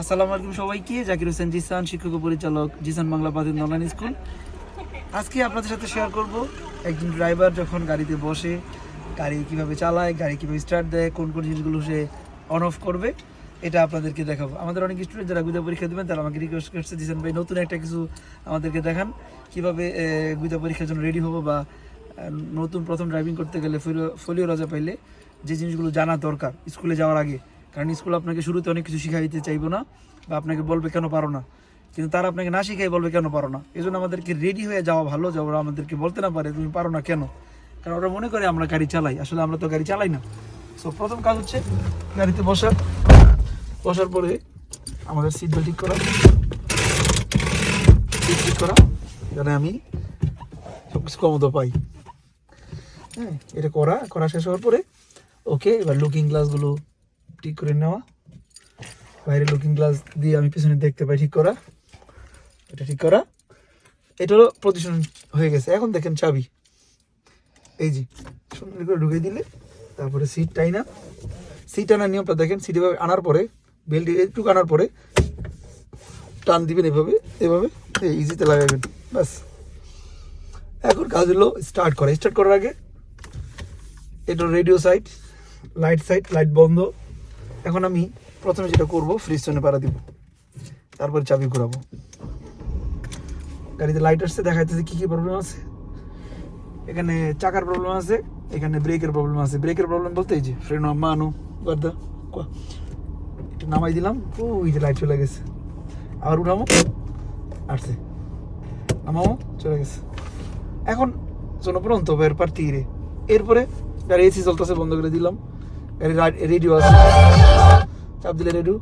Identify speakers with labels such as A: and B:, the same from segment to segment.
A: আসসালামু আলাইকুম সবাইকে। জাকির হোসেন জিসান, শিক্ষক পরিচালক, জিসান বাংলা বাদিন অনলাইন স্কুল। আজকে আপনাদের সাথে শেয়ার করব একজন ড্রাইভার যখন গাড়িতে বসে, গাড়ি কীভাবে চালায়, গাড়ি কীভাবে স্টার্ট দেয়, কোন কোন জিনিসগুলো সে অন অফ করবে, এটা আপনাদেরকে দেখাবো। আমাদের অনেক স্টুডেন্ট যারা গুদা পরীক্ষা দেবেন, তারা আমাকে রিকোয়েস্ট করছে, জিসান ভাই, নতুন একটা কিছু আমাদেরকে দেখান। কীভাবে গুদা পরীক্ষার জন্য রেডি হব বা নতুন প্রথম ড্রাইভিং করতে গেলে ফলিও রাজা পাইলে যে জিনিসগুলো জানা দরকার, স্কুলে যাওয়ার আগে কারণ স্কুল আপনাকে শুরুতে অনেক কিছু শিখাই দিতে চাইব না বা আপনাকে বলবে কেন পারো না। কিন্তু তারা আপনাকে না শিখাই বলবে কেন পারো না। এই জন্য আমাদেরকে রেডি হয়ে যাওয়া ভালো যে ওরা আমাদেরকে বলতে না পারে তুমি পারো না কেন। কারণ ওরা মনে করে আমরা গাড়ি চালাই। আসলে আমরা তো গাড়ি চালাই না। সো প্রথম কাজ হচ্ছে গাড়িতে বসা। বসার পরে আমাদের সিট বেল্ট ঠিক করা। সিট ঠিক করা। যেন আমি সব কিছু পাই। হ্যাঁ এটা করা। করা শেষ হওয়ার পরে ওকে এবার লুকিং গ্লাসগুলো ঠিক করে নেওয়া। বাইরে লুকিং গ্লাস দিয়ে আমি পিছনে দেখতে পাই ঠিক করা। এটা ঠিক করা। এটা হলো পজিশন হয়ে গেছে। এখন দেখেন চাবি। এই যে, সুন্দর করে ঢুকে দিলে, তারপরে সিট টাইনা। সিট আনার নিয়মটা দেখেন সিট এভাবে আনার পরে বেল্ট একটু আনার পরে, টান দিবেন এভাবে এভাবে ইজিতে লাগাবেন, ব্যাস। এখন কাজ হলো স্টার্ট করা। স্টার্ট করার আগে, এটা radio side light side light বন্ধ। এখন আমি প্রথমে যেটা করব ফ্রিজ জোনে পাড়া দিব। তারপর চাবি ঘুরাবো। গাড়িতে লাইট আসছে, দেখাইতেছে কি কি প্রবলেম আছে। এখানে চাকার প্রবলেম আছে, এখানে ব্রেকের প্রবলেম আছে। ব্রেকের প্রবলেম বলতে এই যে ফ্রেন মানো কোয়া এটা নামাই দিলাম, ওই যে লাইট চলে গেছে। আবার উঠামো আসছে। নামাও চলে গেছে। এখন জনপ্রন্ত এর পার তীরে। এরপরে গাড়ি এসি চলতেছে, বন্ধ করে দিলাম। রেডিও আছে। চাপ দিলে রেডিও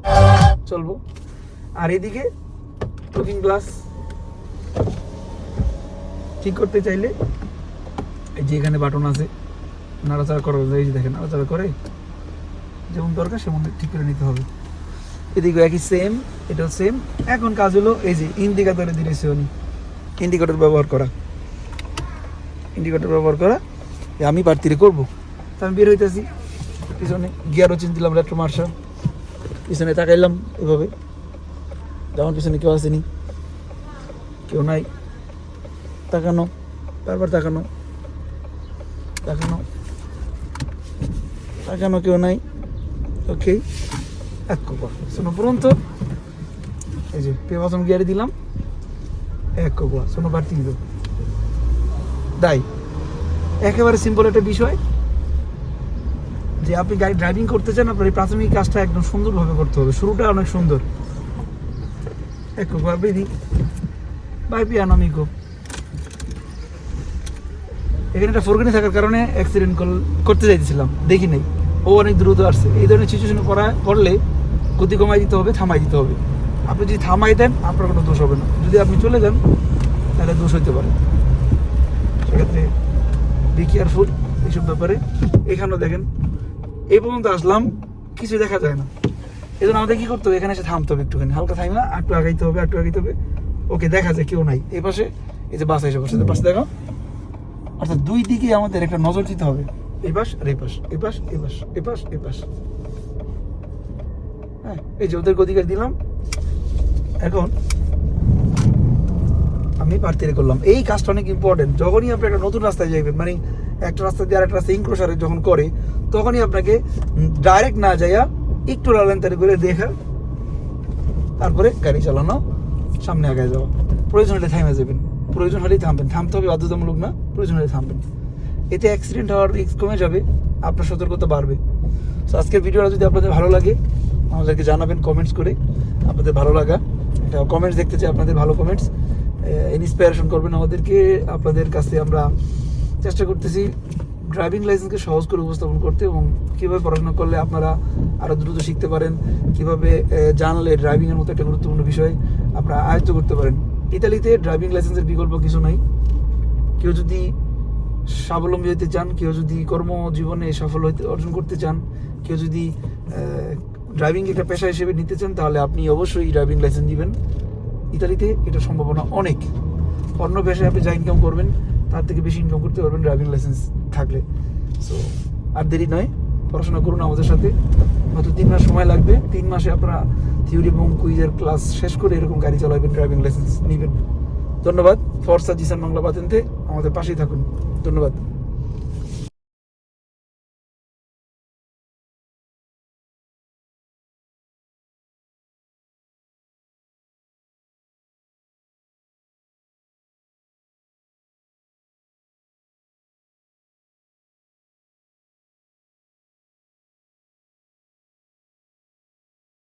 A: চলবো। আর এদিকে লুকিং গ্লাস ঠিক করতে চাইলে এই যে এখানে বাটন আছে, নাড়াচাড়া করা। এই যে দেখেন, নাড়াচাড়া করে যেমন দরকার সেমন ঠিক করে নিতে হবে। এদিকে একই সেম এটাও সেম এখন কাজ হলো এই যে ইন্ডিকেটরে দিয়েছে উনি ইন্ডিকেটর ব্যবহার করা। ইন্ডিকেটর ব্যবহার করা আমি বাড়তিরে করব। তা আমি বের হইতেছি। পিছনে গিয়ারও চিন দিলাম রেট্রো মার্শাল। পিছনে তাকাইলাম এভাবে। যেমন পিছনে কেউ আসেনি, কেউ নাই। তাকানো, বারবার তাকানো তাকানো তাকানো কেউ নাই। ওকে এক কোপা শোনো পর্যন্ত, এই যে পে প্রথম গিয়ারে দিলাম, এক কোপা শোনো বাড়তি দিল। তাই একেবারে সিম্পল একটা বিষয়। যে আপনি গাড়ি ড্রাইভিং করতে চান, আপনার এই প্রাথমিক কাজটা একদম সুন্দরভাবে করতে হবে। শুরুটা অনেক সুন্দর। এক কোপা বেদি বাই পিয়ানো মিকো এখানে একটা ফোরগানি থাকার কারণে অ্যাক্সিডেন্ট করতে চাইতেছিলাম দেখি নাই। ও অনেক দ্রুত আসছে। এই ধরনের সিচুয়েশনে পড়া পড়লে গতি কমাই দিতে হবে থামাই দিতে হবে। আপনি যদি থামাই দেন, আপনার কোনো দোষ হবে না। যদি আপনি চলে যান, তাহলে দোষ হইতে পারে। সেক্ষেত্রে বি কেয়ারফুল এইসব ব্যাপারে। এখানেও দেখেন এই পর্যন্ত আসলাম কিছু দেখা যায় না। এই জন্য আমাদের কি করতে হবে? এখানে এসে থামতে হবে একটুখানি। হালকা থামি না একটু আগাইতে হবে, একটু আগাইতে হবে। ওকে, দেখা যায় কেউ নাই। এই পাশে, এই যে বাসা এসে বসে পাশে দেখো। অর্থাৎ দুই দিকে আমাদের একটা নজর দিতে হবে। এই পাশ আর এই পাশ এই পাশ এই পাশ এই পাশ এই পাশ। হ্যাঁ এই যে ওদের অধিকার দিলাম। এখন আমি পার্থিরে করলাম। এই কাজটা অনেক ইম্পর্টেন্ট যখনই আপনি একটা নতুন রাস্তায় যাইবেন মানে একটা রাস্তা দিয়ে আরেকটা রাস্তা ইনক্রোসারে যখন করে, তখনই আপনাকে ডাইরেক্ট না যাইয়া একটু লালেন্তারি করে দেখা তারপরে গাড়ি চালানো সামনে আগে যাওয়া। প্রয়োজন হলে থামে যাবেন, প্রয়োজন হলেই থামবেন। থামতে হবে বাধ্যতামূলক না, প্রয়োজন হলে থামবেন। এতে অ্যাক্সিডেন্ট হওয়ার রিস্ক কমে যাবে, আপনার সতর্কতা বাড়বে। তো আজকের ভিডিওটা যদি আপনাদের ভালো লাগে, আমাদেরকে জানাবেন কমেন্টস করে। আপনাদের ভালো লাগা, এটা কমেন্টস দেখতে চাই, আপনাদের ভালো কমেন্টস ইন্সপিরেশন করবেন আমাদেরকে। আপনাদের কাছে আমরা চেষ্টা করতেছি ড্রাইভিং লাইসেন্সকে সহজ করে উপস্থাপন করতে এবং কীভাবে পড়াশোনা করলে আপনারা আরও দ্রুত শিখতে পারেন, কীভাবে জানলে ড্রাইভিংয়ের মতো একটা গুরুত্বপূর্ণ বিষয় আপনারা আয়ত্ত করতে পারেন। ইতালিতে ড্রাইভিং লাইসেন্সের বিকল্প কিছু নাই। কেউ যদি স্বাবলম্বী হতে চান, কেউ যদি কর্মজীবনে সাফল্য অর্জন করতে চান, কেউ যদি ড্রাইভিং একটা পেশা হিসেবে নিতে চান, তাহলে আপনি অবশ্যই ড্রাইভিং লাইসেন্স দিবেন। ইতালিতে এটা সম্ভাবনা অনেক। অন্য পেশায় আপনি যা ইনকাম করবেন তার থেকে বেশি ইনকাম করতে পারবেন ড্রাইভিং লাইসেন্স থাকলে। সো আর দেরি নয়, পড়াশোনা করুন আমাদের সাথে। হয়তো তিন মাস সময় লাগবে। তিন মাসে আপনারা থিওরি এবং কুইজের ক্লাস শেষ করে এরকম গাড়ি চালাবেন ড্রাইভিং লাইসেন্স নেবেন। ধন্যবাদ। ফরসা জিসান বাংলা বাতেনতে আমাদের পাশেই থাকুন। ধন্যবাদ।